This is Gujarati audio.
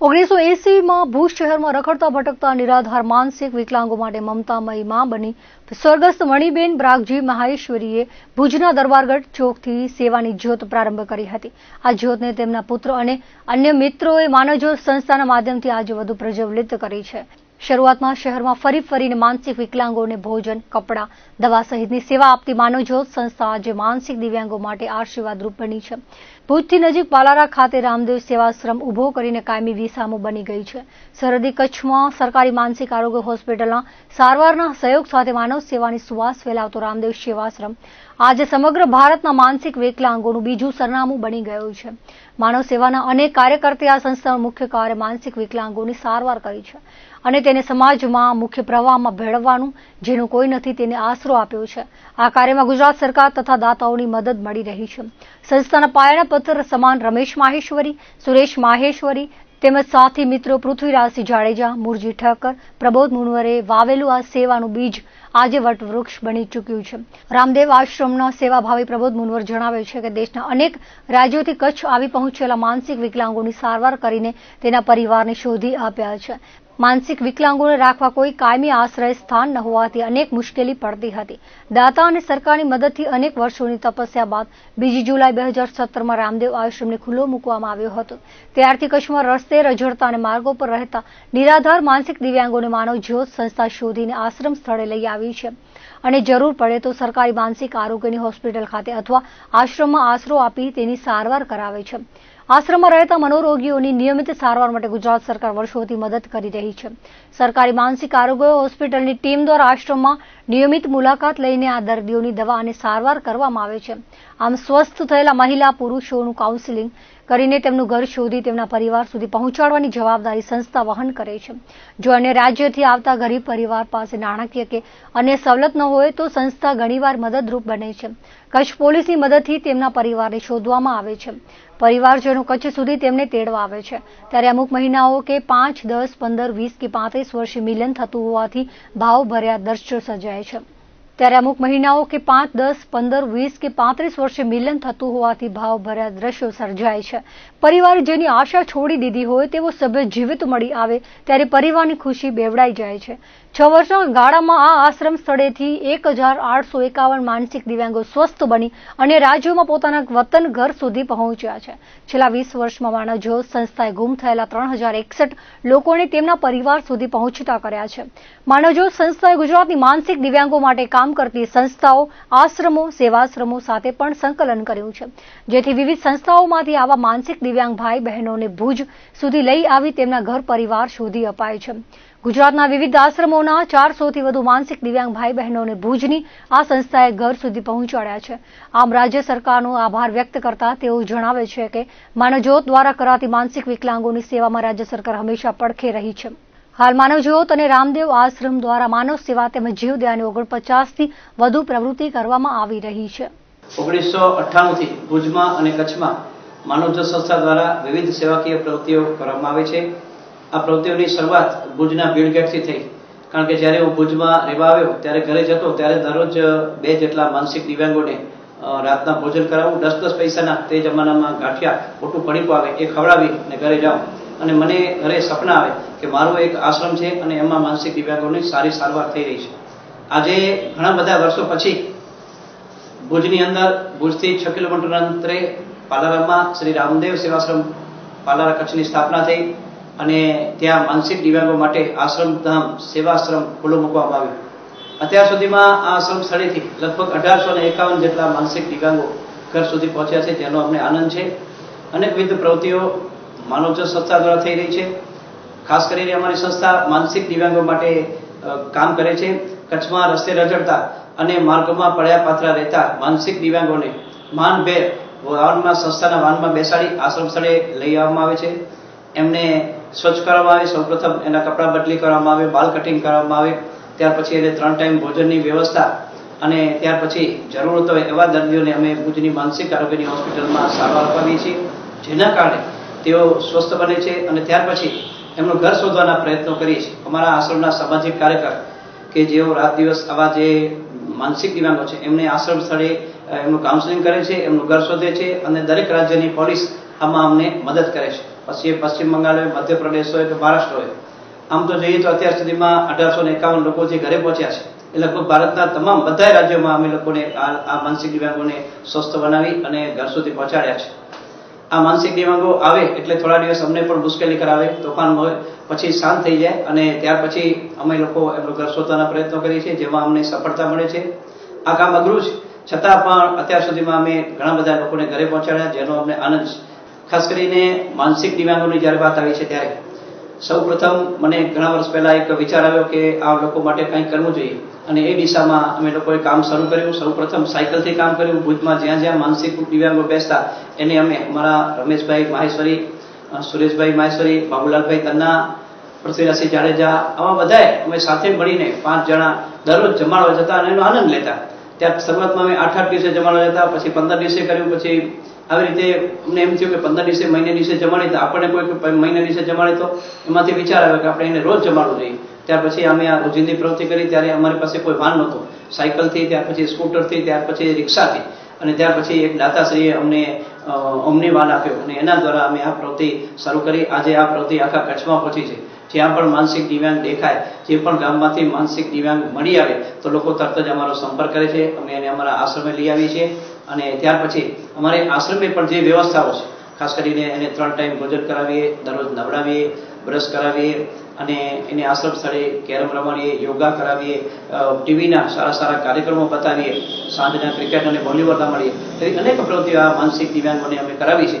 ઓગણીસો એસીમાં ભુજ શહેરમાં રખડતા ભટકતા નિરાધાર માનસિક વિકલાંગો માટે મમતામયમાં બની સ્વર્ગસ્થ મણિબેન બ્રાગજી મહાશ્વરીએ ભુજના દરબારગઢ ચોકથી સેવાની જ્યોત પ્રારંભ કરી હતી. આ જ્યોતને તેમના પુત્ર અને અન્ય મિત્રોએ માનવજ્યોત સંસ્થાના માધ્યમથી આજે વધુ પ્રજ્વલિત કરી છે. શરૂઆતમાં શહેરમાં ફરી ફરીને માનસિક વિકલાંગોને ભોજન, કપડાં, દવા સહિતની સેવા આપતી માનવજ્યોત સંસ્થા આજે માનસિક દિવ્યાંગો માટે આશીર્વાદરૂપ બની છે. ભુજથી નજીક પાલારા ખાતે રામદેવ સેવાશ્રમ ઊભો કરીને કાયમી વિસામો બની ગઈ છે. સરહદી કચ્છમાં સરકારી માનસિક આરોગ્ય હોસ્પિટલના સારવારના સહયોગ સાથે માનવ સેવાની સુવાસ ફેલાવતો રામદેવ સેવાશ્રમ આજે સમગ્ર ભારતના માનસિક વિકલાંગોનું બીજું સરનામું બની ગયું છે. માનવ સેવાના અનેક કાર્યકર્તે આ સંસ્થાનું મુખ્ય કાર્ય માનસિક વિકલાંગોની સારવાર કરી છે. અને તેને સમાજમાં મુખ્ય પ્રવાહમાં ભેળવવાનું, જેનું કોઈ નથી તેને આશરો આપ્યો છે. આ કાર્યમાં ગુજરાત સરકાર તથા દાતાઓની મદદ મળી રહી છે. સંસ્થાના પાયાના પત્ર સમાન રમેશ માહેશ્વરી, સુરેશ માહેશ્વરી તેમજ સાથી મિત્રો પૃથ્વીરાજસિંહ જાડેજા, મુરજી ઠક્કર પ્રબોધ મુનવરે વાવેલું આ સેવાનું બીજ આજે વટવૃક્ષ બની ચૂક્યું છે. રામદેવ આશ્રમના સેવાભાવી પ્રબોધ મુનવર જણાવે છે કે દેશના અનેક રાજ્યોથી કચ્છ આવી પહોંચેલા માનસિક વિકલાંગોની સારવાર કરીને તેના પરિવારને શોધી આપ્યા છે. માનસિક વિકલાંગોને રાખવા કોઈ કાયમી આશ્રય સ્થાન ન હોવાથી અનેક મુશ્કેલી પડતી હતી. દાતા અને સરકારની મદદથી અનેક વર્ષોની તપસ્યા બાદ બીજી જુલાઈ બે હજાર સત્તરમાં રામદેવ આશ્રમને ખુલ્લો મૂકવામાં આવ્યો હતો. ત્યારથી કચ્છમાં રસ્તે રજડતા અને માર્ગો પર રહેતા નિરાધાર માનસિક દિવ્યાંગોને માનવ જ્યોત સંસ્થા શોધીને આશ્રમ સ્થળે લઈ આવી છે. અને જરૂર પડે તો સરકારી માનસિક આરોગ્યની હોસ્પિટલ ખાતે અથવા આશ્રમમાં આશરો આપી તેની સારવાર કરાવે છે. આશ્રમમાં રહેતા મનોરોગીઓની નિયમિત સારવાર માટે ગુજરાત સરકાર વર્ષોથી મદદ કરી રહી છે. સરકારી માનસિક આરોગ્ય હોસ્પિટલની ટીમ દ્વારા આશ્રમમાં નિયમિત મુલાકાત લઈને આ દર્દીઓની દવા અને સારવાર કરવામાં આવે છે. આમ સ્વસ્થ થયેલા મહિલા પુરુષોનું કાઉન્સિલિંગ કરીને તેમનું ઘર શોધી તેમના પરિવાર સુધી પહોંચાડવાની જવાબદારી સંસ્થા વહન કરે છે. જો અન્ય રાજ્યથી આવતા ગરીબ પરિવાર પાસે નાણાકીય કે અન્ય સવલત ન હોય તો સંસ્થા ઘણીવાર મદદરૂપ બને છે. કચ્છ પોલીસની મદદથી તેમના પરિવારને શોધવામાં આવે છે. પરિવારજનો કચ્છ સુધી તેમને તેડવા આવે છે. ત્યારે અમુક મહિનાઓ કે પાંચ, દસ, પંદર, વીસ કે પાંત્રીસ વર્ષે મિલન થતું હોવાથી ભાવભર્યા દ્રશ્યો સર્જાય છે. ત્યારે અમુક મહિનાઓ કે પાંચ, દસ, પંદર, વીસ કે પાંત્રીસ વર્ષે મિલન થતું હોવાથી ભાવભર્યા દ્રશ્યો સર્જાય છે. પરિવાર જેની આશા છોડી દીધી હોય તેવો સભ્ય જીવિત મળી આવે ત્યારે પરિવારની ખુશી બેવડાઈ જાય છે. છ વર્ષના ગાળામાં આ આશ્રમ સ્થળેથી એક હજાર આઠસો એકાવન માનસિક દિવ્યાંગો સ્વસ્થ બની અને રાજ્યોમાં પોતાના વતન ઘર સુધી પહોંચ્યા છે. છેલ્લા વીસ વર્ષમાં માનવજ્યોત સંસ્થાએ ગુમ થયેલા ત્રણ હજાર એકસઠ લોકોને તેમના પરિવાર સુધી પહોંચતા કર્યા છે. માનવજ્યોત સંસ્થાએ ગુજરાતની માનસિક દિવ્યાંગો માટે કામ કરતી સંસ્થાઓ, આશ્રમો, સેવાશ્રમો સાથે પણ સંકલન કર્યું છે. જેથી વિવિધ સંસ્થાઓમાંથી આવા માનસિક દિવ્યાંગ ભાઈ બહેનોને ભુજ સુધી લઈ આવી તેમના ઘર પરિવાર શોધી અપાય છે. ગુજરાતના વિવિધ આશ્રમોના ચારસોથી વધુ માનસિક દિવ્યાંગ ભાઈ બહેનોને ભુજની આ સંસ્થાએ ઘર સુધી પહોંચાડ્યા છે. આમ રાજ્ય સરકારનો આભાર વ્યક્ત કરતા તેઓ જણાવે છે કે માનવજ્યોત દ્વારા કરાતી માનસિક વિકલાંગોની સેવામાં રાજ્ય સરકાર હંમેશા પડખે રહી છે. હાલ માનવજ્યોત અને રામદેવ આશ્રમ દ્વારા માનવ સેવા તેમજ જીવદયાની ઓગણપચાસથી વધુ પ્રવૃત્તિ કરવામાં આવી રહી છે. ઓગણીસો અઠ્ઠાણુંથી ભુજમાં અને કચ્છમાં માનવજ્યોત સંસ્થા દ્વારા વિવિધ સેવાકીય પ્રવૃત્તિઓ કરવામાં આવે છે. આ પ્રવૃત્તિઓની શરૂઆત ભુજના ભીડગેટથી થઈ. કારણ કે જ્યારે હું ભુજમાં રહેવા આવ્યો, ત્યારે ઘરે જતો ત્યારે દરરોજ બે જેટલા માનસિક દિવ્યાંગોને રાતના ભોજન કરાવવું દસ દસ પૈસાના તે જમાનામાં ગાંઠિયા ખોટું પડીકું આવે, એ ખવડાવી અને ઘરે જાઉં. અને મને ઘરે સપના આવે કે મારો એક આશ્રમ છે અને એમાં માનસિક દિવ્યાંગોની સારી સારવાર થઈ રહી છે. આજે ઘણા બધા વર્ષો પછી ભુજની અંદર, ભુજથી છ કિલોમીટરના અંતરે પાલારામાં શ્રી રામદેવ સેવાશ્રમ પાલારા કચ્છની સ્થાપના થઈ. અને ત્યાં માનસિક દિવ્યાંગો માટે આશ્રમ ધામ, સેવાશ્રમ ખુલ્લો મૂકવામાં આવ્યો. અત્યાર સુધીમાં આ આશ્રમ સ્થળેથી લગભગ અઢારસો એકાવન જેટલા માનસિક દિવ્યાંગો ઘર સુધી પહોંચ્યા છે, તેનો અમને આનંદ છે. અનેકવિધ પ્રવૃત્તિઓ માનવજ્યોત સંસ્થા દ્વારા થઈ રહી છે. ખાસ કરીને અમારી સંસ્થા માનસિક દિવ્યાંગો માટે કામ કરે છે. કચ્છમાં રસ્તે રજડતા અને માર્ગોમાં પડ્યા પાથરા રહેતા માનસિક દિવ્યાંગોને માનભેર વાહનમાં સંસ્થાના વાહનમાં બેસાડી આશ્રમ સ્થળે લઈ આવવામાં આવે છે. એમને સ્વચ્છ કરવામાં આવે, સૌપ્રથમ એના કપડાં બદલી કરવામાં આવે, બાલ કટિંગ કરવામાં આવે, ત્યાર પછી એને ત્રણ ટાઈમ ભોજનની વ્યવસ્થા અને ત્યાર પછી જરૂરત હોય એવા દર્દીઓને અમે ભુજની માનસિક આરોગ્યની હોસ્પિટલમાં સારવાર અપાવીએ છીએ, જેના કારણે તેઓ સ્વસ્થ બને છે અને ત્યાર પછી એમનું ઘર શોધવાના પ્રયત્નો કરીએ છીએ. અમારા આશ્રમના સામાજિક કાર્યકર કે જેઓ રાત દિવસ આવા જે માનસિક દિવ્યાંગો છે, એમને આશ્રમ સ્થળે એમનું કાઉન્સેલિંગ કરે છે, એમનું ઘર શોધે છે અને દરેક રાજ્યની પોલીસ આમાં અમને મદદ કરે છે. પછી પશ્ચિમ બંગાળ હોય, મધ્યપ્રદેશ હોય કે મહારાષ્ટ્ર હોય. આમ તો જોઈએ તો અત્યાર સુધીમાં અઢારસો ને એકાવન લોકો જે ઘરે પહોંચ્યા છે, એ લગભગ ભારતના તમામ બધા રાજ્યોમાં અમે લોકોને આ માનસિક દિવ્યાંગોને સ્વસ્થ બનાવી અને ઘર સુધી પહોંચાડ્યા છે. આ માનસિક દિવ્યાંગો આવે એટલે થોડા દિવસ અમને પણ મુશ્કેલી કરાવે, તોફાન હોય, પછી શાંત થઈ જાય અને ત્યાર પછી અમે લોકો એમનું ઘર શોધવાના પ્રયત્નો કરીએ છીએ, જેમાં અમને સફળતા મળે છે. આ કામ અઘરું છે. છતાં પણ અત્યાર સુધીમાં અમે ઘણા બધા લોકોને ઘરે પહોંચાડ્યા, જેનો અમને આનંદ છે. ખાસ કરીને માનસિક દિવ્યાંગોની જ્યારે વાત આવી છે ત્યારે સૌ પ્રથમ મને ઘણા વર્ષ પહેલા એક વિચાર આવ્યો કે આ લોકો માટે કંઈક કરવું જોઈએ. અને એ દિશામાં અમે લોકોએ કામ શરૂ કર્યું. સૌ પ્રથમ સાયકલથી કામ કર્યું. ભુજમાં જ્યાં જ્યાં માનસિક દિવ્યાંગો બેસતા એને અમે અમારા રમેશભાઈ માહેશ્વરી સુરેશભાઈ માહેશ્વરી, બાબુલાલભાઈ તન્ના, પૃથ્વીરાજસિંહ જાડેજા આવા બધાએ અમે સાથે મળીને પાંચ જણા દરરોજ જમાડવા જતા અને એનો આનંદ લેતા. ત્યાં શરૂઆતમાં અમે આઠ આઠ દિવસે જમાડવા જતા પછી પંદર દિવસે કર્યું, પછી આવી રીતે અમને એમ થયું કે પંદર દિવસે, મહિને દિવસે જમાડી તો આપણને કોઈ મહિને દિવસે જમાડે તો એમાંથી વિચાર આવ્યો કે આપણે એને રોજ જમાડવું જોઈએ. ત્યાર પછી અમે આ રોજિંદી પ્રવૃત્તિ કરી, ત્યારે અમારી પાસે કોઈ વાહન નહોતું. સાયકલથી ત્યાર પછી સ્કૂટરથી ત્યાર પછી રિક્ષાથી અને ત્યાર પછી એક દાતાશ્રીએ અમને અમને વાન આપ્યો. અને એના દ્વારા અમે આ પ્રવૃત્તિ શરૂ કરી. આજે આ પ્રવૃત્તિ આખા કચ્છમાં પહોંચી છે. જ્યાં પણ માનસિક દિવ્યાંગ દેખાય, જે પણ ગામમાંથી માનસિક દિવ્યાંગ મળી આવે, તો લોકો તરત જ અમારો સંપર્ક કરે છે, અમે એને અમારા આશ્રમે લઈ આવીએ છીએ. અને ત્યાર પછી અમારે આશ્રમે પણ જે વ્યવસ્થાઓ છે, ખાસ કરીને એને ત્રણ ટાઈમ ભોજન કરાવીએ, દરરોજ નવડાવીએ, બ્રશ કરાવીએ, અને એને આશ્રમ સ્થળે કેરમ રમાડીએ, યોગા કરાવીએ ટીવીના સારા સારા કાર્યક્રમો બતાવીએ, સાંજના ક્રિકેટ અને વોલીબોલ રમાડીએ, એવી અનેક પ્રવૃત્તિઓ આ માનસિક દિવ્યાંગોને અમે કરાવી છે.